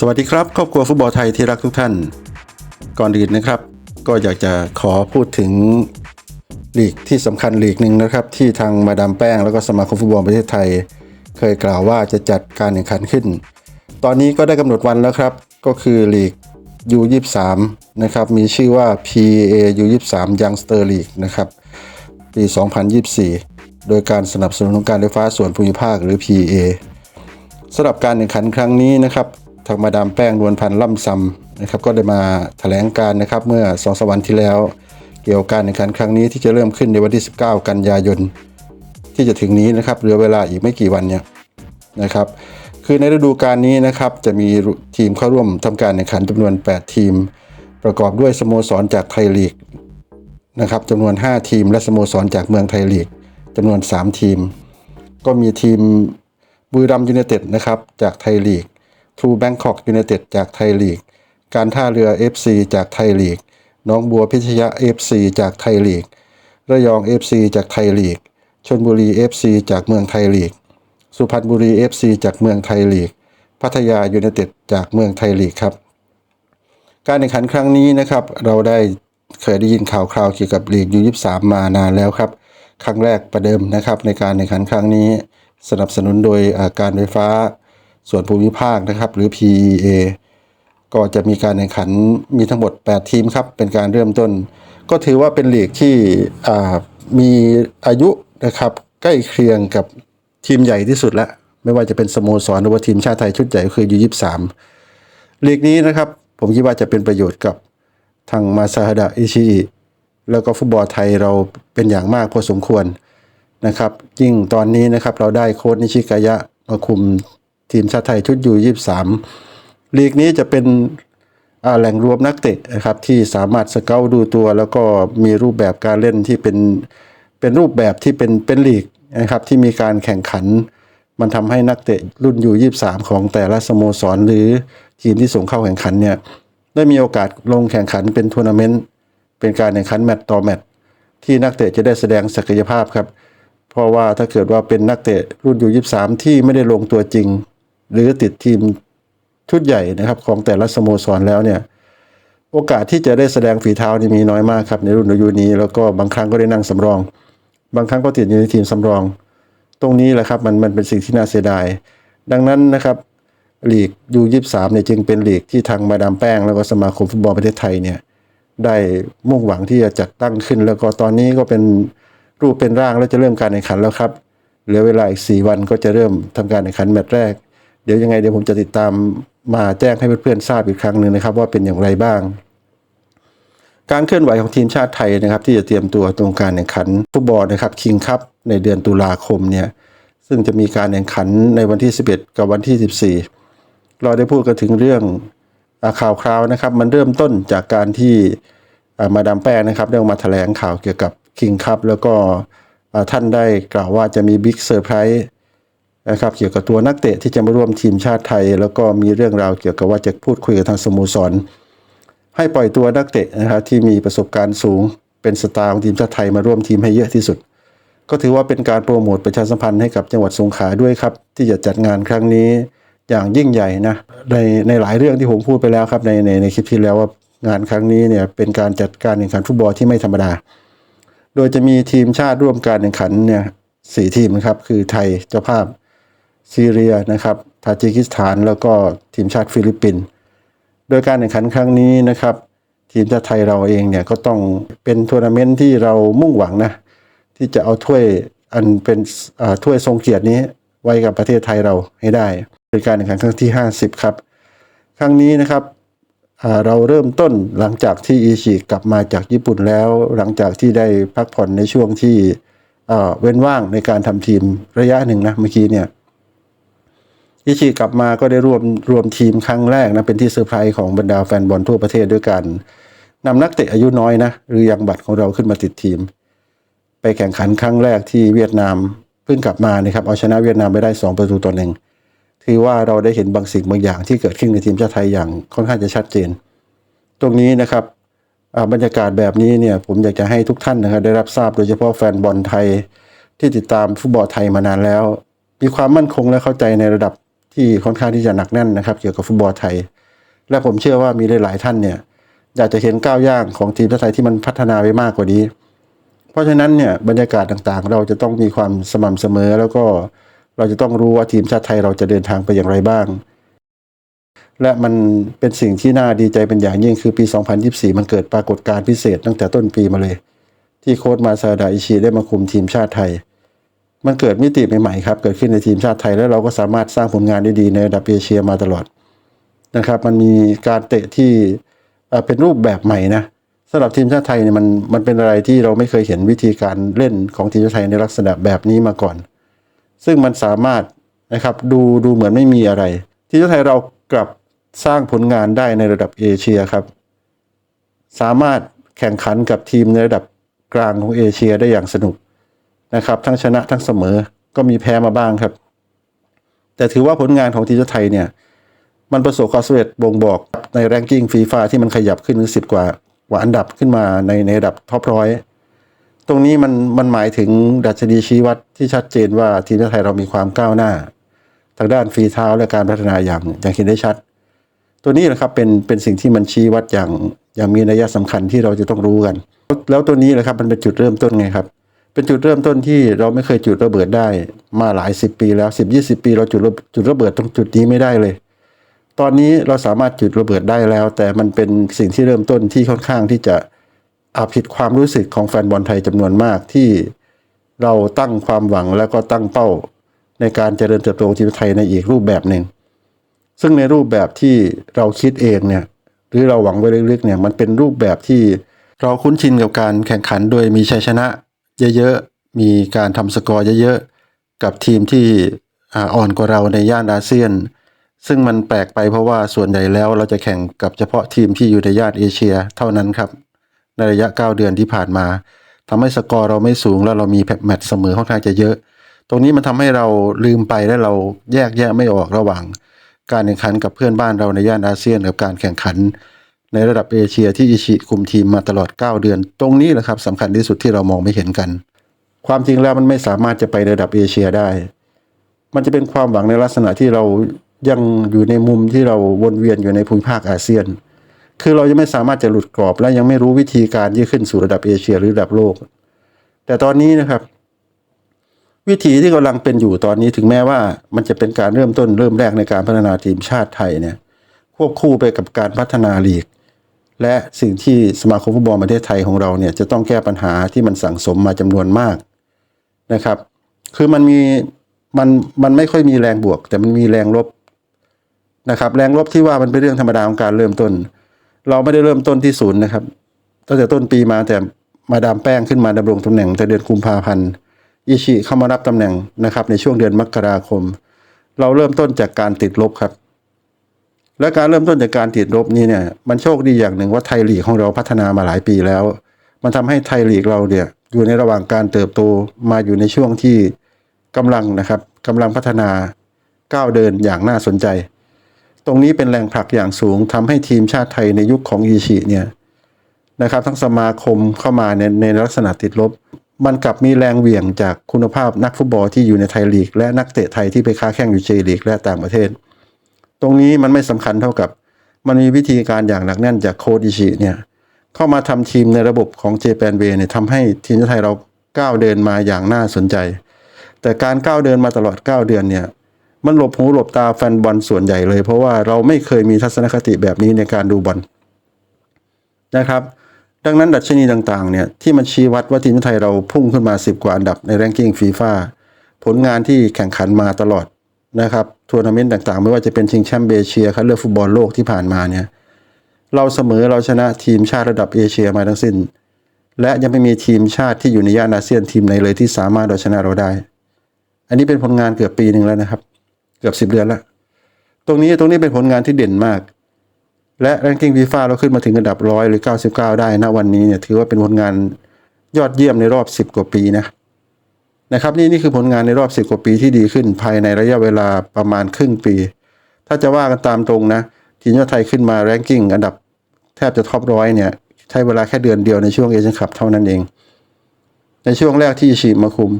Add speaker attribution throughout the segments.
Speaker 1: สวัสดีครับ ครอบครัวฟุตบอลไทยที่รักทุกท่าน ก่อนอื่นนะครับ ก็อยากจะขอพูดถึงลีกที่สำคัญลีกหนึ่งนะครับ ที่ทางมาดามแป้งแล้วก็สมาคมฟุตบอลประเทศไทย เคยกล่าวว่าจะจัดการแข่งขันขึ้น ตอนนี้ก็ได้กำหนดวันแล้วครับ ก็คือลีก U23 นะครับ มีชื่อว่า PA U23 Youngster League นะครับ ปี 2024 โดยการสนับสนุนของการไฟฟ้าส่วนภูมิภาคหรือ PA สำหรับการแข่งขันครั้งนี้นะครับ ทางมาดามแป้งนวลพันธ์ล่ำซำนะครับก็ได้มาแถลงการนะครับเมื่อสองสามวันที่แล้ว เกี่ยวกับการแข่งขันครั้งนี้ที่จะเริ่มขึ้นในวันที่ 19 กันยายน ที่จะถึงนี้นะครับเหลือเวลาอีกไม่กี่วันเนี่ยนะครับคือในฤดูกาลนี้นะครับจะมีทีมเข้าร่วมทำการแข่งขันจำนวน 8 ทีม ประกอบด้วยสโมสรจากไทยลีกนะครับจำนวน 5 ทีม และสโมสรจากเมืองไทยลีกจำนวน 3 ทีม ก็มีทีมบุรีรัมย์ยูไนเต็ดนะครับจากไทยลีก ทรูแบงคอกยูไนเต็ดจากไทยลีก การท่าเรือ FC จากไทยลีก น้องบัวพิชยะ FC จากไทยลีก ระยอง FC จากไทยลีกชลบุรี FC จากเมืองไทยลีก สุพรรณบุรี FC จากเมืองไทยลีก พัทยายูไนเต็ดจากเมืองไทยลีกครับ การแข่งขันครั้งนี้นะครับ เราได้เคยได้ยินข่าวคราวเกี่ยวกับลีกยูยี่สามมานานแล้วครับ ครั้งแรกประเดิมนะครับในการแข่งขันครั้งนี้ สนับสนุนโดยการไฟฟ้า ส่วนภูมิภาคนะครับ หรือ PEA ก็จะมีการแข่งขันมีทั้งหมด 8 ทีมครับ เป็นการเริ่มต้น ก็ถือว่าเป็นลีกที่มีอายุนะครับใกล้เคียงกับทีมใหญ่ที่สุดแล้ว ไม่ว่าจะเป็นสโมสรหรือว่าทีมชาติไทยชุดใหญ่ก็คือยูยี่สามลีกนี้นะครับ ผมคิดว่าจะเป็นประโยชน์กับทางมาซาฮดะอิชิอิแล้วก็ฟุตบอลไทยเราเป็นอย่างมากพอสมควรนะครับยิ่งตอนนี้นะครับเราได้โค้ชนิชิกายะมาคุม ทีมชาติไทยชุดยูยี่สามลีกนี้จะเป็นแหล่งรวมนักเตะนะครับที่สามารถสเกาดูตัว แล้วก็มีรูปแบบการเล่นที่เป็นเป็นรูปแบบที่เป็นเป็นลีกนะครับที่มีการแข่งขัน มันทำให้นักเตะรุ่นอยู่23ของแต่ละสโมสรหรือทีมที่ส่งเข้าแข่งขันเนี่ยได้มีโอกาสลงแข่งขันเป็นทัวร์นาเมนต์เป็นการแข่งขันแมตต์ต่อแมตต์ที่นักเตะจะได้แสดงศักยภาพครับ เพราะว่าถ้าเกิดว่าเป็นนักเตะรุ่นอยู่23ที่ไม่ได้ลงตัวจริง หรือติดทีมชุดใหญ่นะครับของแต่ละสโมสรแล้วเนี่ย โอกาสที่จะได้แสดงฝีเท้านี่มีน้อยมากครับในรุ่นอายุนี้ แล้วก็บางครั้งก็ได้นั่งสำรอง บางครั้งก็ติดอยู่ในทีมสำรอง ตรงนี้แหละครับมันมันเป็นสิ่งที่น่าเสียดาย ดังนั้นนะครับลีกยูยี่สามเนี่ยจึงเป็นลีกที่ทางมาดามแป้ง แล้วก็สมาคมฟุตบอลประเทศไทยเนี่ยได้มุ่งหวังที่จะจัดตั้งขึ้น แล้วก็ตอนนี้ก็เป็นรูปเป็นร่างแล้วจะเริ่มการแข่งขันแล้วครับ เหลือเวลาอีก 4 วันก็จะเริ่มทำการแข่งขันแมตช์แรก เดี๋ยวยังไงเดี๋ยวผมจะติดตามมาแจ้งให้เพื่อนๆทราบอีกครั้งหนึ่งนะครับ ว่าเป็นอย่างไรบ้าง การเคลื่อนไหวของทีมชาติไทยนะครับ ที่จะเตรียมตัวตรงการแข่งขันฟุตบอลนะครับคิงคัพในเดือนตุลาคมเนี่ยซึ่งจะมีการแข่งขันในวันที่ 11 กับวันที่ 14 เราได้พูดกันถึงเรื่องข่าวคราวนะครับ มันเริ่มต้นจากการที่อ่ามาดามแป้งนะครับได้ออกมาแถลงข่าวเกี่ยวกับคิงคัพแล้วก็ท่านได้กล่าวว่าจะมีบิ๊กเซอร์ไพรส์ นะครับเกี่ยวกับตัวนักเตะที่จะมาร่วมทีมชาติไทย แล้วก็มีเรื่องราวเกี่ยวกับว่าจะพูดคุยกับทางสโมสร ให้ปล่อยตัวนักเตะนะครับที่มีประสบการณ์สูงเป็นสตาร์ของทีมชาติไทยมาร่วมทีมให้เยอะที่สุด ก็ถือว่าเป็นการโปรโมทประชาสัมพันธ์ให้กับจังหวัดสงขลาด้วยครับ ที่จะจัดงานครั้งนี้อย่างยิ่งใหญ่นะในในหลายเรื่องที่ผมพูดไปแล้วครับในในในคลิปที่แล้วว่างานครั้งนี้เนี่ยเป็นการจัดการแข่งขันฟุตบอลที่ไม่ธรรมดา โดยจะมีทีมชาติร่วมการแข่งขันเนี่ยสี่ทีมนะครับคือไทยเจ้าภาพ ซีเรียนะครับทาจิกิสถาน แล้วก็ทีมชาติฟิลิปปินส์โดยการแข่งขันครั้งนี้นะครับ ทีมชาติไทยเราเองเนี่ยก็ต้องเป็นทัวร์นาเมนต์ที่เรามุ่งหวังนะที่จะเอาถ้วยอันเป็นถ้วยทรงเกียรตินี้ไว้กับประเทศไทยเราให้ได้เป็นการแข่งขันครั้งที่ 50 ครับ ครั้งนี้นะครับเราเริ่มต้นหลังจากที่อีชิกลับมาจากญี่ปุ่นแล้ว หลังจากที่ได้พักผ่อนในช่วงที่เว้นว่างในการทำทีมระยะหนึ่งนะเมื่อกี้เนี่ย อิชิกลับมาก็ได้รวมรวมทีมครั้งแรกนะเป็นที่เซอร์ไพรส์ของบรรดาแฟนบอลทั่วประเทศด้วยกันนำนักเตะอายุน้อยนะหรือยังบัตรของเราขึ้นมาติดทีม ไปแข่งขันครั้งแรกที่เวียดนามเพิ่งกลับมานะครับเอาชนะเวียดนามไปได้ 2 ประตูต่อหนึ่งถือว่าเราได้เห็นบางสิ่งบางอย่างที่เกิดขึ้นในทีมชาติไทยอย่างค่อนข้างจะชัดเจน ตรงนี้นะครับบรรยากาศแบบนี้เนี่ยผมอยากจะให้ทุกท่านนะครับได้รับทราบโดยเฉพาะแฟนบอลไทยที่ติดตามฟุตบอลไทยมานานแล้ว มีความมั่นคงและเข้าใจในระดับ ที่ค่อนข้างที่จะหนักแน่นนะครับ เกี่ยวกับฟุตบอลไทย และผมเชื่อว่ามีหลาย ๆ ท่านเนี่ยอยากจะเห็นก้าวย่างของทีมชาติไทยที่มันพัฒนาไปมากกว่านี้ เพราะฉะนั้นเนี่ยบรรยากาศต่างๆ เราจะต้องมีความสม่ำเสมอ แล้วก็เราจะต้องรู้ว่าทีมชาติไทยเราจะเดินทางไปอย่างไรบ้าง และมันเป็นสิ่งที่น่าดีใจเป็นอย่างยิ่งคือปี 2024 มันเกิดปรากฏการณ์พิเศษตั้งแต่ต้นปีมาเลย ที่โค้ชมาซาดาอิชิได้มาคุมทีมชาติไทย มันเกิดมิติใหม่ๆครับเกิดขึ้นในทีมชาติไทย แล้วเราก็สามารถสร้างผลงานได้ดีในระดับเอเชียมาตลอดนะครับ มันมีการเตะที่เป็นรูปแบบใหม่นะสำหรับทีมชาติไทยเนี่ยมันมันเป็นอะไรที่เราไม่เคยเห็นวิธีการเล่นของทีมชาติไทยในลักษณะแบบนี้มาก่อน ซึ่งมันสามารถนะครับดูดูเหมือนไม่มีอะไร ทีมชาติไทยเรากลับสร้างผลงานได้ในระดับเอเชียครับ สามารถแข่งขันกับทีมในระดับกลางของเอเชียได้อย่างสนุก นะครับ ทั้งชนะทั้งเสมอก็มีแพ้มาบ้างครับ แต่ถือว่าผลงานของทีมชาติไทยเนี่ย มันประสบความสำเร็จบ่งบอกในแรงกิ้งฟีฟ่าที่มันขยับขึ้นถึงสิบกว่ากว่าอันดับขึ้นมาในในระดับท็อปร้อยตรงนี้มันมันหมายถึงดัชนีชี้วัดที่ชัดเจนว่าทีมชาติไทยเรามีความก้าวหน้า ทางด้านฝีเท้าและการพัฒนาอย่างอย่างเห็นได้ชัด ตัวนี้นะครับเป็นเป็นสิ่งที่มันชี้วัดอย่างอย่างมีนัยสำคัญที่เราจะต้องรู้กัน แล้วตัวนี้แหละครับมันเป็นจุดเริ่มต้นไงครับ เป็นจุดเริ่มต้นที่เราไม่เคยจุดระเบิดได้ มาหลายสิบปีแล้วสิบยี่สิบปี เราจุดระจุดระเบิดตรงจุดนี้ไม่ได้เลย ตอนนี้เราสามารถจุดระเบิดได้แล้ว แต่มันเป็นสิ่งที่เริ่มต้นที่ค่อนข้างที่จะอาผิดความรู้สึกของแฟนบอลไทยจำนวนมากที่เราตั้งความหวังแล้วก็ตั้งเป้าในการเจริญเติบโตของทีมไทยในอีกรูปแบบหนึ่งซึ่งในรูปแบบที่เราคิดเองเนี่ยหรือเราหวังไว้ลึกๆเนี่ยมันเป็นรูปแบบที่เราคุ้นชินกับการแข่งขันโดยมีชัยชนะ เยอะๆ มีการทำสกอร์เยอะๆ กับทีมที่อ่าอ่อนกว่าเราในย่านอาเซียน ซึ่งมันแปลกไปเพราะว่าส่วนใหญ่แล้วเราจะแข่งกับเฉพาะทีมที่อยู่ในย่านเอเชียเท่านั้นครับ ในระยะ 9 เดือนที่ผ่านมาทำให้สกอร์เราไม่สูงแล้วเรามีแมตช์เสมอค่อนข้างจะเยอะ ตรงนี้มันทำให้เราลืมไปและเราแยกแยะไม่ออกระหว่าง การแข่งขันกับเพื่อนบ้านเราในย่านอาเซียน กับการแข่งขัน ในระดับเอเชียที่อิชิคุมทีมมาตลอด 9 เดือน ตรงนี้แหละครับสำคัญที่สุดที่เรามองไม่เห็นกัน ความจริงแล้วมันไม่สามารถจะไประดับเอเชียได้ มันจะเป็นความหวังในลักษณะที่เรายังอยู่ในมุมที่เราวนเวียนอยู่ในภูมิภาคอาเซียน คือเรายังไม่สามารถจะหลุดกรอบและยังไม่รู้วิธีการที่ขึ้นสู่ระดับเอเชียหรือระดับโลก แต่ตอนนี้นะครับ วิธีที่กำลังเป็นอยู่ตอนนี้ถึงแม้ว่ามันจะเป็นการเริ่มต้นเริ่มแรกในการพัฒนาทีมชาติไทยเนี่ยควบคู่ไปกับการพัฒนาลีก และสิ่งที่สมาคมฟุตบอลประเทศไทยของเราเนี่ยจะต้องแก้ปัญหาที่มันสั่งสมมาจำนวนมากนะครับ คือมันมีมันมันไม่ค่อยมีแรงบวก แต่มันมีแรงลบนะครับ แรงลบที่ว่ามันเป็นเรื่องธรรมดาของการเริ่มต้น เราไม่ได้เริ่มต้นที่ศูนย์นะครับตั้งแต่ต้นปีมาแต่มาดามแป้งขึ้นมาดำรงตำแหน่งแต่เดือนกุมภาพันธ์อิชิเข้ามารับตำแหน่งนะครับในช่วงเดือนมกราคม เราเริ่มต้นจากการติดลบครับ และการเริ่มต้นจากการติดลบนี้เนี่ยมันโชคดีอย่างหนึ่งว่าไทยลีกของเราพัฒนามาหลายปีแล้ว มันทำให้ไทยลีกเราเนี่ยอยู่ในระหว่างการเติบโตมาอยู่ในช่วงที่กำลังนะครับกำลังพัฒนาก้าวเดินอย่างน่าสนใจ ตรงนี้เป็นแรงผลักอย่างสูงทำให้ทีมชาติไทยในยุคของอีชิเนี่ยนะครับทั้งสมาคมเข้ามาในในลักษณะติดลบ มันกลับมีแรงเหวี่ยงจากคุณภาพนักฟุตบอลที่อยู่ในไทยลีก และนักเตะไทยที่ไปค้าแข่งอยู่เจลีกและต่างประเทศ ตรงนี้มันไม่สำคัญเท่ากับ มันมีวิธีการอย่างหนักแน่นจากโค้ดอิชิเนี่ยเข้ามาทำทีมในระบบของเจแปนเวเนี่ยทำให้ทีมชาติไทยเราก้าวเดินมาอย่างน่าสนใจ แต่การก้าวเดินมาตลอด 9 เดือนเนี่ยมันหลบหูหลบตาแฟนบอลส่วนใหญ่เลย เพราะว่าเราไม่เคยมีทัศนคติแบบนี้ในการดูบอลนะครับ ดังนั้นดัชนีต่างๆเนี่ยที่มันชี้วัดว่าทีมชาติไทยเราพุ่งขึ้นมา 10 กว่าอันดับในแรงกิ้งฟีฟ่าผลงานที่แข่งขันมาตลอด นะครับทัวร์นาเมนต์ต่างๆ ไม่ว่าจะเป็นชิงแชมป์เอเชียคัดเลือกฟุตบอลโลกที่ผ่านมาเนี่ยเราเสมอเราชนะทีมชาติระดับเอเชียมาทั้งสิ้น และยังไม่มีทีมชาติที่อยู่ในย่านอาเซียนทีมไหนเลยที่สามารถเอาชนะเราได้ อันนี้เป็นผลงานเกือบปีหนึ่งแล้วนะครับ เกือบสิบเดือนแล้วตรงนี้ตรงนี้เป็นผลงานที่เด่นมาก และแรงกิ้งฟีฟ่าเราขึ้นมาถึงระดับร้อยหรือ 99 ได้นะวันนี้เนี่ยถือว่าเป็นผลงานยอดเยี่ยมในรอบ 10 กว่าปีนะ นะครับนี่นี่คือผลงานในรอบ10กว่าปีที่ดีขึ้นภายในระยะเวลาประมาณครึ่งปี ถ้าจะว่ากันตามตรงนะทีมชาติไทยขึ้นมาแรงกิ้งอันดับแทบจะท็อปร้อยเนี่ยใช้เวลาแค่เดือนเดียวในช่วงเอเชียนคัพเท่านั้นเอง ในช่วงแรกที่อิชิมาคุม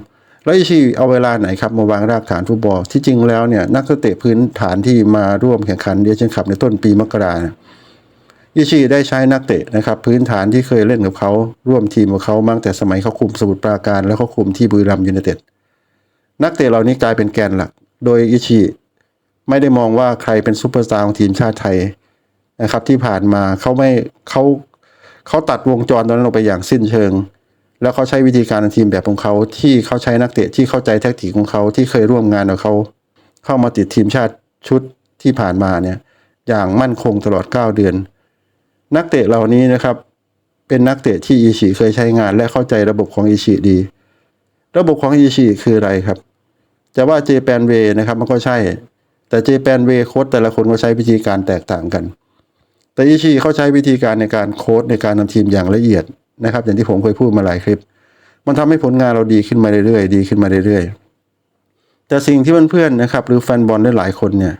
Speaker 1: แล้วอิชิเอาเวลาไหนครับมาวางรากฐานฟุตบอลที่จริงแล้วเนี่ยนักเตะพื้นฐานที่มาร่วมแข่งขันเดียนคัพในต้นปีมกราเนี่ย อิชิได้ใช้นักเตะนะครับพื้นฐานที่เคยเล่นกับเขาร่วมทีมกับเขามาตั้งแต่สมัยเขาคุมสมุทรปราการแล้วเขาคุมที่บุรีรัมย์ยูไนเต็ดนักเตะเหล่านี้กลายเป็นแกนหลัก โดยอิชิไม่ได้มองว่าใครเป็นซูเปอร์สตาร์ของทีมชาติไทยนะครับที่ผ่านมาเขาไม่เขาเขาตัดวงจรตรงนั้นลงไปอย่างสิ้นเชิง แล้วเขาใช้วิธีการทีมแบบของเขาที่เขาใช้นักเตะที่เข้าใจแทคติกของเขาที่เคยร่วมงานกับเขาเข้ามาติดทีมชาติชุดที่ผ่านมาเนี่ยอย่างมั่นคงตลอด 9 เดือน นักเตะเหล่านี้นะครับ เป็นนักเตะที่อิชิเคยใช้งานและเข้าใจระบบของอิชิดี ระบบของอิชิคืออะไรครับ จะว่าเจแปนเวนะครับมันก็ใช่ แต่เจแปนเวโค้ดแต่ละคนก็ใช้วิธีการแตกต่างกัน แต่อิชิเขาใช้วิธีการในการโค้ดในการนำทีมอย่างละเอียดนะครับ อย่างที่ผมเคยพูดมาหลายคลิป มันทำให้ผลงานเราดีขึ้นมาเรื่อยๆดีขึ้นมาเรื่อยๆแต่สิ่งที่เพื่อนๆนะครับ หรือแฟนบอลได้หลายคนเนี่ย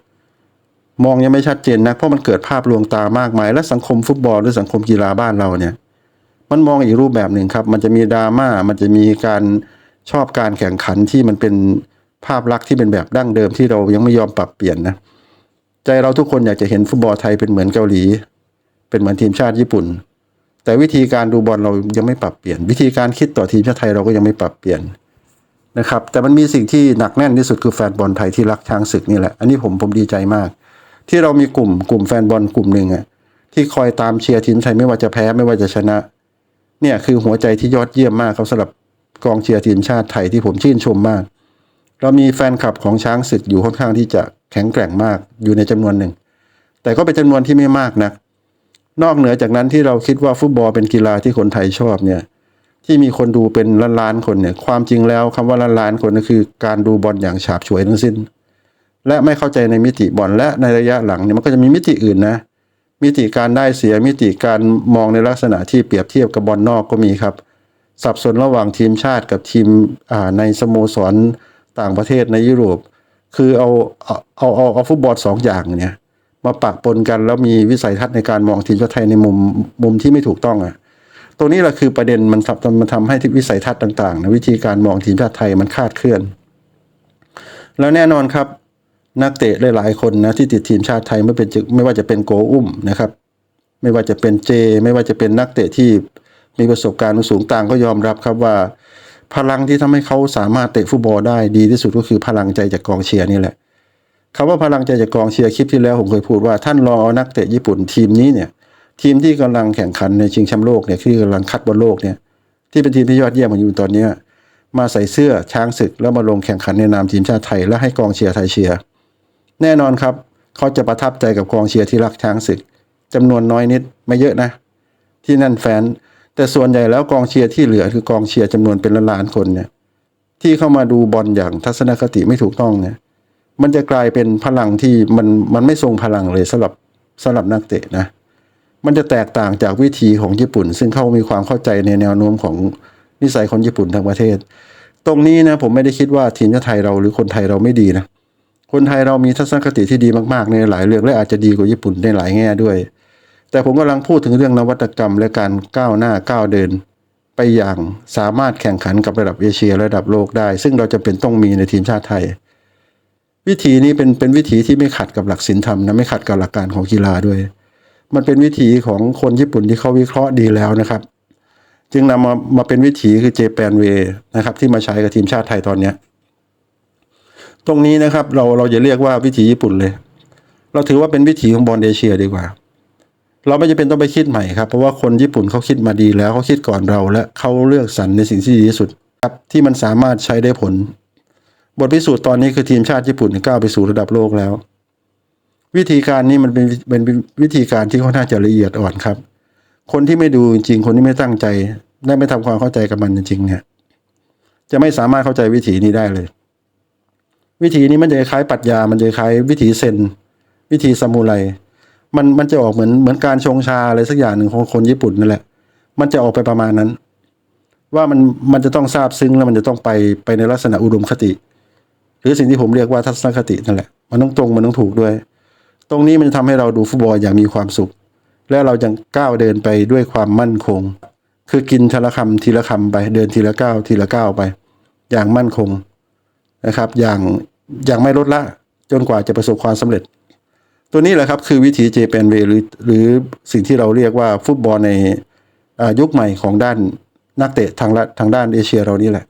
Speaker 1: มองยังไม่ชัดเจนนะเพราะมันเกิดภาพลวงตามากมาย และสังคมฟุตบอลหรือสังคมกีฬาบ้านเราเนี่ย มันมองอีกรูปแบบหนึ่งครับ มันจะมีดราม่ามันจะมีการชอบการแข่งขันที่มันเป็นภาพลักษณ์ที่เป็นแบบดั้งเดิมที่เรายังไม่ยอมปรับเปลี่ยนนะใจเราทุกคนอยากจะเห็นฟุตบอลไทยเป็นเหมือนเกาหลี เป็นเหมือนทีมชาติญี่ปุ่น แต่วิธีการดูบอลเรายังไม่ปรับเปลี่ยน วิธีการคิดต่อทีมชาติไทยเราก็ยังไม่ปรับเปลี่ยนนะครับแต่มันมีสิ่งที่หนักแน่นที่สุดคือแฟนบอลไทยที่รักช้างศึกนี่แหละ อันนี้ผมผมดีใจมาก ที่เรามีกลุ่มกลุ่มแฟนบอลกลุ่มหนึ่งอะที่คอยตามเชียร์ทีมไทยไม่ว่าจะแพ้ไม่ว่าจะชนะ เนี่ยคือหัวใจที่ยอดเยี่ยมมากครับสำหรับกองเชียร์ทีมชาติไทยที่ผมชื่นชมมาก เรามีแฟนคลับของช้างศึกอยู่ค่อนข้างที่จะแข็งแกร่งมากอยู่ในจำนวนหนึ่ง แต่ก็เป็นจำนวนที่ไม่มากนัก นอกเหนือจากนั้นที่เราคิดว่าฟุตบอลเป็นกีฬาที่คนไทยชอบเนี่ยที่มีคนดูเป็นล้านล้านๆคนเนี่ยความจริงแล้วคำว่าล้านล้านๆคนก็คือการดูบอลอย่างฉาบฉวยทั้งสิ้น และไม่เข้าใจในมิติบอลและในระยะหลังเนี่ยมันก็จะมีมิติอื่นนะ มิติการได้เสียมิติการมองในลักษณะที่เปรียบเทียบกับบอลนอกก็มีครับ สับสนระหว่างทีมชาติกับทีมในสโมสรต่างประเทศในยุโรป คือเอาเอาเอาเอาเอาฟุตบอลสองอย่างเนี่ยมาปะปนกันแล้วมีวิสัยทัศน์ในการมองทีมชาติไทยในมุมมุมที่ไม่ถูกต้องอะตรงนี้แหละคือประเด็นมันทำมันทำให้วิสัยทัศน์ต่างๆนะวิธีการมองทีมชาติไทยมันคาดเคลื่อน แล้วแน่นอนครับ นักเตะหลายๆคนนะที่ติดทีมชาติไทยไม่เป็นจึไม่ว่าจะเป็นโกอุ้มนะครับ ไม่ว่าจะเป็นเจ ไม่ว่าจะเป็นนักเตะที่มีประสบการณ์สูงต่างก็ยอมรับครับว่า พลังที่ทำให้เขาสามารถเตะฟุตบอลได้ดีที่สุดก็คือพลังใจจากกองเชียร์นี่แหละคำว่าพลังใจจากกองเชียร์คลิปที่แล้วผมเคยพูดว่าท่านลองเอานักเตะญี่ปุ่นทีมนี้เนี่ยทีมที่กำลังแข่งขันในชิงแชมป์โลกเนี่ยที่กำลังคัดบอลโลกเนี่ยที่เป็นทีมที่ยอดเยี่ยมอยู่ตอนนี้มาใส่เสื้อช้างศึกแล้วมาลงแข่งขันในนามทีมชาติไทย และให้กองเชียร์ไทยเชียร์ แน่นอนครับ เขาจะประทับใจกับกองเชียร์ที่รักช้างศึกจำนวนน้อยนิดไม่เยอะนะ ที่นั่นแฟน แต่ส่วนใหญ่แล้วกองเชียร์ที่เหลือคือกองเชียร์จำนวนเป็นล้านๆคนเนี่ยที่เข้ามาดูบอลอย่างทัศนคติไม่ถูกต้องเนี่ยมันจะกลายเป็นพลังที่มันมันไม่ทรงพลังเลยสำหรับสำหรับนักเตะนะ มันจะแตกต่างจากวิธีของญี่ปุ่น ซึ่งเขามีความเข้าใจในแนวโน้มของนิสัยคนญี่ปุ่นทั้งประเทศ ตรงนี้นะผมไม่ได้คิดว่าทีมชาติไทยเราหรือคนไทยเราไม่ดีนะ คนไทยเรามีทัศนคติที่ดีมากๆในหลายเรื่องและอาจจะดีกว่าญี่ปุ่นในหลายแง่ด้วย แต่ผมกำลังพูดถึงเรื่องนวัตกรรมและการก้าวหน้าก้าวเดิน ไปอย่างสามารถแข่งขันกับระดับเอเชียระดับโลกได้ ซึ่งเราจะเป็นต้องมีในทีมชาติไทย วิธีนี้เป็นเป็นวิธีที่ไม่ขัดกับหลักศีลธรรมนะไม่ขัดกับหลักการของกีฬาด้วย มันเป็นวิธีของคนญี่ปุ่นที่เขาวิเคราะห์ดีแล้วนะครับ จึงนำมามาเป็นวิธีคือเจแปนเวนะครับที่มาใช้กับทีมชาติไทยตอนเนี้ย ตรงนี้นะครับเราเราจะเรียกว่าวิถีญี่ปุ่นเลย เราถือว่าเป็นวิถีของบอลเอเชียดีกว่า เราไม่จำเป็นต้องไปคิดใหม่ครับ เพราะว่าคนญี่ปุ่นเขาคิดมาดีแล้วเขาคิดก่อนเราและเขาเลือกสรรในสิ่งที่ดีที่สุดครับที่มันสามารถใช้ได้ผล บทพิสูจน์ตอนนี้คือทีมชาติญี่ปุ่นก้าวไปสู่ระดับโลกแล้ว วิธีการนี้มันเป็นเป็นวิธีการที่ค่อนข้างจะละเอียดอ่อนครับ คนที่ไม่ดูจริงคนที่ไม่ตั้งใจได้ไม่ทำความเข้าใจกับมันจริงเนี่ยจะไม่สามารถเข้าใจวิถีนี้ได้เลย วิธีนี้มันจะคล้ายปรัชญามันจะคล้ายวิถีเซนวิธีซามูไร มันมันจะออกเหมือนเหมือนการชงชาอะไรสักอย่างหนึ่งของคนญี่ปุ่นนั่นแหละ มันจะออกไปประมาณนั้น ว่ามันมันจะต้องทราบซึ้งแล้วมันจะต้องไปไปในลักษณะอุดมคติ หรือสิ่งที่ผมเรียกว่าทัศนคตินั่นแหละ มันต้องตรงมันต้องถูกด้วย ตรงนี้มันจะทำให้เราดูฟุตบอลอย่างมีความสุข และเราจะก้าวเดินไปด้วยความมั่นคง คือกินทีละคำทีละคำไป เดินทีละก้าวทีละก้าวไป อย่างมั่นคง นะครับ อย่างอย่างไม่ลดละจนกว่าจะประสบความสำเร็จ ตัวนี้แหละครับคือวิถีเจแปนเวหรือหรือสิ่งที่เราเรียกว่าฟุตบอลในยุคใหม่ของด้านนักเตะทางละทางด้านเอเชียเรานี่แหละ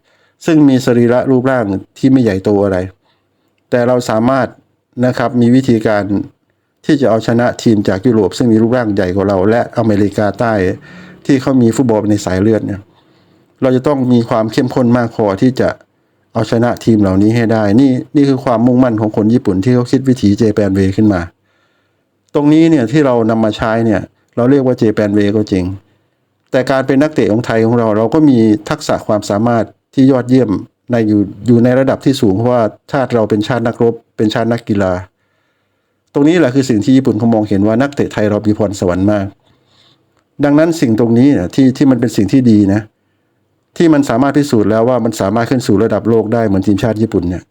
Speaker 1: ซึ่งมีสรีระรูปร่างที่ไม่ใหญ่โตอะไร แต่เราสามารถนะครับมีวิธีการที่จะเอาชนะทีมจากยุโรปซึ่งมีรูปร่างใหญ่กว่าเรา และอเมริกาใต้ที่เขามีฟุตบอลในสายเลือดเนี่ยเราจะต้องมีความเข้มข้นมากพอที่จะ เอาชนะทีมเหล่านี้ให้ได้ นี่นี่คือความมุ่งมั่นของคนญี่ปุ่นที่เขาคิดวิถีเจแปนเวขึ้นมา ตรงนี้เนี่ยที่เรานำมาใช้เนี่ยเราเรียกว่าเจแปนเวก็จริง แต่การเป็นนักเตะของไทยของเราเราก็มีทักษะความสามารถที่ยอดเยี่ยมในอยู่อยู่ในระดับที่สูงเพราะว่าชาติเราเป็นชาตินักรบ เป็นชาตินักกีฬา ตรงนี้แหละคือสิ่งที่ญี่ปุ่นเขามองเห็นว่านักเตะไทยเรามีพรสวรรค์มาก ดังนั้นสิ่งตรงนี้เนี่ยที่ที่มันเป็นสิ่งที่ดีนะ ที่มันสามารถพิสูจน์แล้วว่ามันสามารถขึ้นสู่ระดับโลกได้เหมือนทีมชาติญี่ปุ่นเนี่ย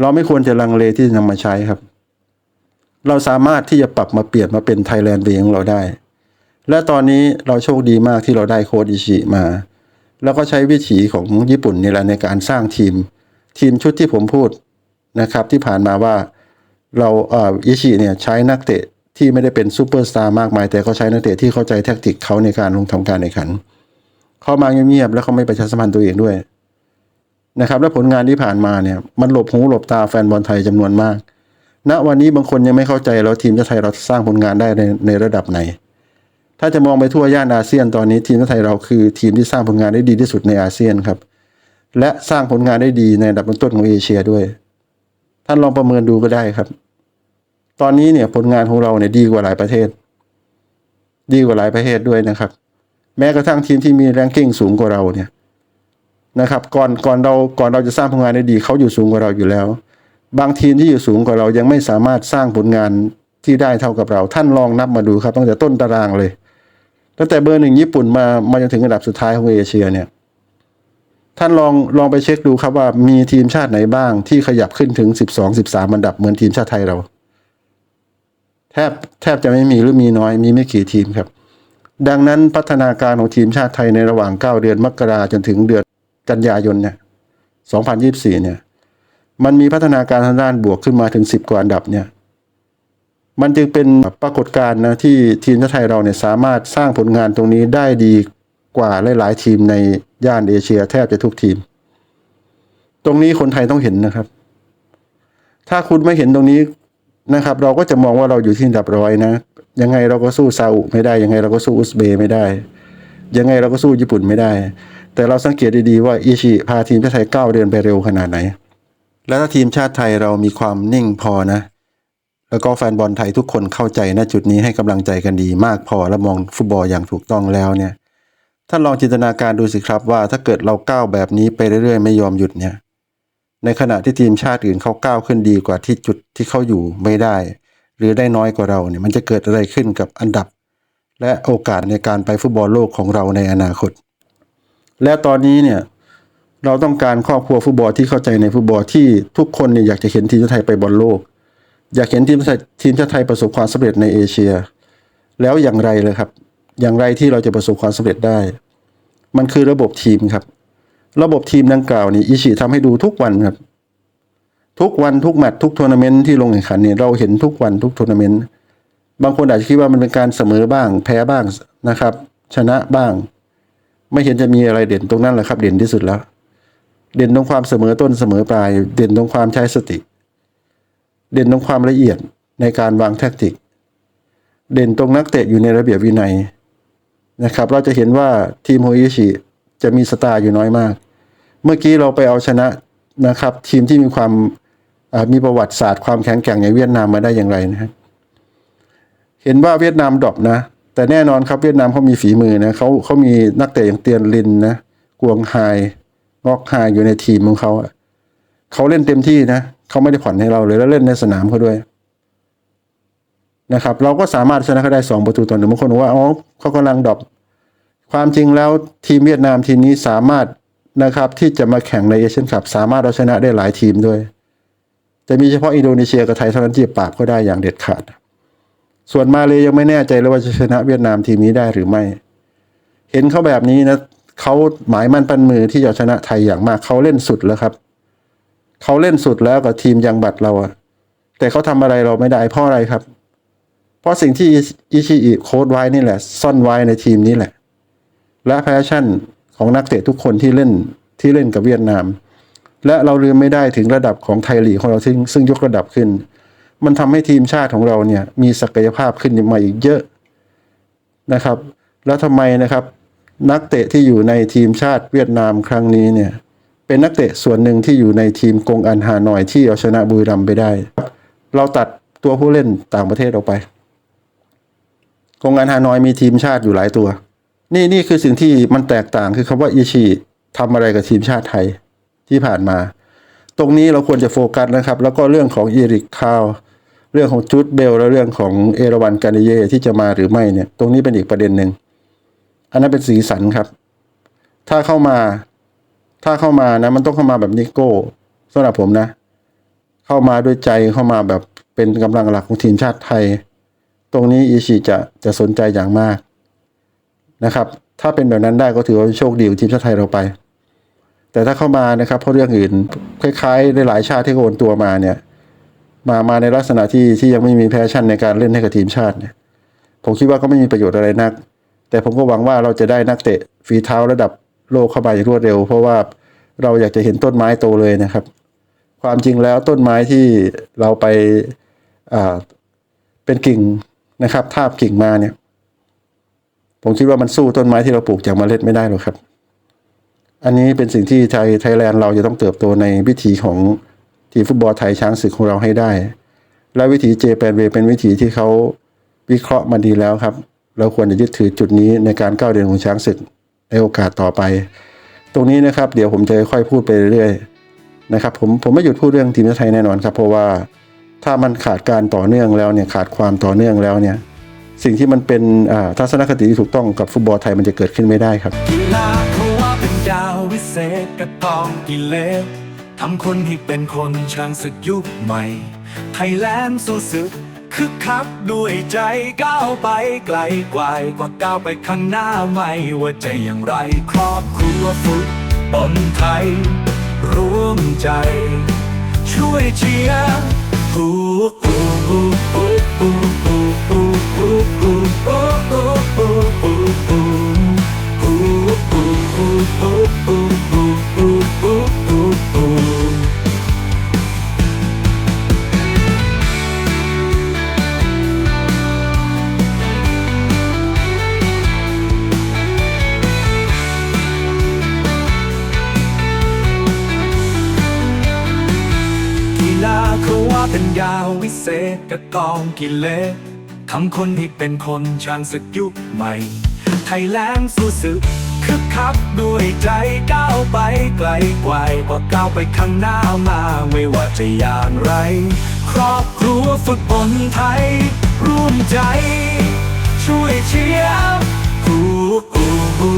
Speaker 1: เราไม่ควรจะลังเลที่จะนำมาใช้ครับ เราสามารถที่จะปรับมาเปลี่ยนมาเป็นไทยแลนด์เวของเราได้ และตอนนี้เราโชคดีมากที่เราได้โค้ดอิชิมา แล้วก็ใช้วิถีของญี่ปุ่นนี่แหละในการสร้างทีม ทีมชุดที่ผมพูดนะครับ ที่ผ่านมาว่าเราเอ่ออิชิเนี่ยใช้นักเตะที่ไม่ได้เป็นซูเปอร์สตาร์มากมาย แต่เขาใช้นักเตะที่เข้าใจแทคติกเขาในการลงทำการแข่งขัน เข้ามาเงียบๆแล้วเขาไม่ประชาสัมพันธ์ตัวเองด้วยนะครับ และผลงานที่ผ่านมาเนี่ยมันหลบหูหลบตาแฟนบอลไทยจำนวนมากณวันนี้บางคนยังไม่เข้าใจแล้วทีมชาติไทยเราสร้างผลงานได้ในในระดับไหน ถ้าจะมองไปทั่วย่านอาเซียนตอนนี้ทีมชาติไทยเราคือทีมที่สร้างผลงานได้ดีที่สุดในอาเซียนครับ และสร้างผลงานได้ดีในอันดับต้นของเอเชียด้วย ท่านลองประเมินดูก็ได้ครับ ตอนนี้เนี่ยผลงานของเราเนี่ยดีกว่าหลายประเทศ ดีกว่าหลายประเทศด้วยนะครับ แม้กระทั่งทีมที่มีแรงกิ้งสูงกว่าเราเนี่ยนะครับก่อนก่อนเราก่อนเราจะสร้างผลงานได้ดีเขาอยู่สูงกว่าเราอยู่แล้ว บางทีมที่อยู่สูงกว่าเรายังไม่สามารถสร้างผลงานที่ได้เท่ากับเรา ท่านลองนับมาดูครับตั้งแต่ต้นตารางเลยตั้งแต่เบอร์หนึ่งญี่ปุ่นมามาจนถึงระดับสุดท้ายของเอเชียเนี่ยท่านลองลองไปเช็คดูครับว่ามีทีมชาติไหนบ้างที่ขยับขึ้นถึง 12 13อันดับเหมือนทีมชาติไทยเรา แทบแทบจะไม่มีหรือมีน้อยมีไม่กี่ทีมครับ ดังนั้นพัฒนาการของทีมชาติไทยในระหว่าง 9 เดือนมกราจนถึงเดือนกันยายนเนี่ย 2024 เนี่ย มันมีพัฒนาการทางด้านบวกขึ้นมาถึง 10 กว่าอันดับเนี่ย มันจึงเป็นปรากฏการณ์นะที่ทีมชาติไทยเราเนี่ยสามารถสร้างผลงานตรงนี้ได้ดีกว่าหลาย ๆ ทีมในย่านเอเชียแทบจะทุกทีม ตรงนี้คนไทยต้องเห็นนะครับ ถ้าคุณไม่เห็นตรงนี้นะครับ เราก็จะมองว่าเราอยู่ที่อันดับร้อยนะ ยังไงเราก็สู้ซาอุไม่ได้ ยังไงเราก็สู้อุซเบย์ไม่ได้ ยังไงเราก็สู้ญี่ปุ่นไม่ได้ แต่เราสังเกตดีๆว่าอิชิพาทีมชาติไทยก้าวเดินไปเร็วขนาดไหน แล้วถ้าทีมชาติไทยเรามีความนิ่งพอนะ แล้วก็แฟนบอลไทยทุกคนเข้าใจณจุดนี้ให้กำลังใจกันดีมากพอและมองฟุตบอลอย่างถูกต้องแล้วเนี่ยท่านลองจินตนาการดูสิครับว่าถ้าเกิดเราก้าวแบบนี้ไปเรื่อยๆ ไม่ยอมหยุดเนี่ย ในขณะที่ทีมชาติอื่นเขาก้าวขึ้นดีกว่าที่จุดที่เขาอยู่ไม่ได้ หรือได้น้อยกว่าเราเนี่ยมันจะเกิดอะไรขึ้นกับอันดับ และโอกาสในการไปฟุตบอลโลกของเราในอนาคต และตอนนี้เนี่ยเราต้องการครอบครัวฟุตบอลที่เข้าใจในฟุตบอลที่ทุกคนเนี่ยอยากจะเห็นทีมชาติไทยไปบอลโลก อยากเห็นทีมชาติทีมชาติไทยประสบความสำเร็จในเอเชีย แล้วอย่างไรเลยครับ อย่างไรที่เราจะประสบความสำเร็จได้ มันคือระบบทีมครับ ระบบทีมดังกล่าวนี่อิชิทำให้ดูทุกวันครับ ทุกวันทุกแมตช์ทุกทัวร์นาเมนต์ที่ลงแข่งขันเนี่ยเราเห็นทุกวันทุกทัวร์นาเมนต์บางคนอาจจะคิดว่ามันเป็นการเสมอบ้าง แพ้บ้างนะครับ ชนะบ้าง ไม่เห็นจะมีอะไรเด่นตรงนั้นแหละครับ เด่นที่สุดแล้ว เด่นตรงความเสมอต้นเสมอปลาย เด่นตรงความใช้สติ เด่นตรงความละเอียดในการวางแทคติก เด่นตรงนักเตะอยู่ในระเบียบวินัยนะครับ เราจะเห็นว่าทีมโฮอิชิจะมีสตาร์อยู่น้อยมาก เมื่อกี้เราไปเอาชนะนะครับ ทีมที่มีความ มีประวัติศาสตร์ความแข็งแกร่งอย่างเวียดนามมาได้อย่างไรนะครับเห็นว่าเวียดนามดรอปนะ แต่แน่นอนครับเวียดนามเขามีฝีมือนะเขาเขามีนักเตะอย่างเตียนลินนะกวงไฮงอกไฮอยู่ในทีมของเขาเขาเล่นเต็มที่นะเขาไม่ได้ผ่อนให้เราเลยแล้วเล่นในสนามเขาด้วยนะครับ เราก็สามารถชนะเขาได้สองประตูต่อหนึ่งบางคนว่าอ๋อเขากำลังดรอปความจริงแล้วทีมเวียดนามทีมนี้สามารถนะครับที่จะมาแข่งในเอเชียนคัพสามารถเอาชนะได้หลายทีมด้วย แต่มีเฉพาะอินโดนีเซียกับไทยเท่านั้นที่ปราบเขาได้อย่างเด็ดขาด ส่วนมาเลยยังไม่แน่ใจเลยว่าจะชนะเวียดนามทีมนี้ได้หรือไม่ เห็นเขาแบบนี้นะเขาหมายมั่นปั้นมือที่จะชนะไทยอย่างมากเขาเล่นสุดแล้วครับเขาเล่นสุดแล้วกับทีมยังบัตรเราอะแต่เขาทำอะไรเราไม่ได้เพราะอะไรครับ เพราะสิ่งที่อิชิอิโค้ดไว้นี่แหละ ซ่อนไว้ในทีมนี้แหละ และแพชชั่นของนักเตะทุกคนที่เล่นที่เล่นกับเวียดนาม และเราลืมไม่ได้ถึงระดับของไทยลีกของเราซึ่งซึ่งยกระดับขึ้น มันทำให้ทีมชาติของเราเนี่ยมีศักยภาพขึ้นมาอีกเยอะนะครับ แล้วทำไมนะครับ นักเตะที่อยู่ในทีมชาติเวียดนามครั้งนี้เนี่ยเป็นนักเตะส่วนหนึ่งที่อยู่ในทีมกงอันฮานอยที่เอาชนะบุรีรัมไปได้ เราตัดตัวผู้เล่นต่างประเทศออกไป กงอันฮานอยมีทีมชาติอยู่หลายตัว นี่นี่คือสิ่งที่มันแตกต่างคือคำว่าอิชิทำอะไรกับทีมชาติไทย ที่ผ่านมา ตรงนี้เราควรจะโฟกัสนะครับ แล้วก็เรื่องของอีริกคาวเรื่องของจูดเบลและเรื่องของเอราวันการิเย่ที่จะมาหรือไม่เนี่ย ตรงนี้เป็นอีกประเด็นหนึ่งอันนั้นเป็นสีสันครับ ถ้าเข้ามา ถ้าเข้ามานะ มันต้องเข้ามาแบบนิโก้สำหรับผมนะ เข้ามาด้วยใจเข้ามาแบบเป็นกำลังหลักของทีมชาติไทย ตรงนี้อิชิจะจะสนใจอย่างมากนะครับ ถ้าเป็นแบบนั้นได้ก็ถือว่าโชคดีของทีมชาติไทยเราไป แต่ถ้าเข้ามานะครับเพราะเรื่องอื่นคล้ายๆในหลายชาติที่โอนตัวมาเนี่ย มามาในลักษณะที่ที่ยังไม่มีแพชชั่นในการเล่นให้กับทีมชาติเนี่ย ผมคิดว่าก็ไม่มีประโยชน์อะไรนัก แต่ผมก็หวังว่าเราจะได้นักเตะฝีเท้าระดับโลกเข้ามาอย่างรวดเร็ว เพราะว่าเราอยากจะเห็นต้นไม้โตเลยนะครับ ความจริงแล้วต้นไม้ที่เราไปอ่าเป็นกิ่งนะครับ ทาบกิ่งมาเนี่ย ผมคิดว่ามันสู้ต้นไม้ที่เราปลูกจากเมล็ดไม่ได้หรอกครับ อันนี้เป็นสิ่งที่ไทยไทยแลนด์เราจะต้องเติบโตในวิถีของทีมฟุตบอลไทยช้างศึกของเราให้ได้ และวิถีเจแปนเวเป็นวิถีที่เขาวิเคราะห์มาดีแล้วครับ เราควรจะยึดถือจุดนี้ในการก้าวเดินของช้างศึกในโอกาสต่อไป ตรงนี้นะครับเดี๋ยวผมจะค่อยพูดไปเรื่อยๆนะครับผมผมไม่หยุดพูดเรื่องทีมชาติไทยแน่นอนครับ เพราะว่าถ้ามันขาดการต่อเนื่องแล้วเนี่ยขาดความต่อเนื่องแล้วเนี่ยสิ่งที่มันเป็นอ่าทัศนคติที่ถูกต้องกับฟุตบอลไทยมันจะเกิดขึ้นไม่ได้ครับ
Speaker 2: วิเศษกระตองกิเลสทำคนให้เป็นคนช่างศึกยุคใหม่ ไทยแลนด์สู้ศึกคึกคักด้วยใจก้าวไปไกลกว่ากว่าก้าวไปข้างหน้าไม่ว่าจะอย่างไรครอบครัวฟุตบอลไทย ร่วมใจ ช่วยเชียร์ฮูฮูฮูฮูฮูฮูฮูฮูฮูฮูฮูฮูฮูฮูฮู กระกองกิเลสทำคนให้เป็นคนช่างศึกยุคใหม่ ไทยแลนด์สู้ศึกคึกคักด้วยใจก้าวไปไกลไกว่ากว่าก้าวไปข้างหน้ามาไม่ว่าจะอย่างไร ครอบครัวฟุตบอลไทย ร่วมใจ ช่วยเชียร์ฮูฮู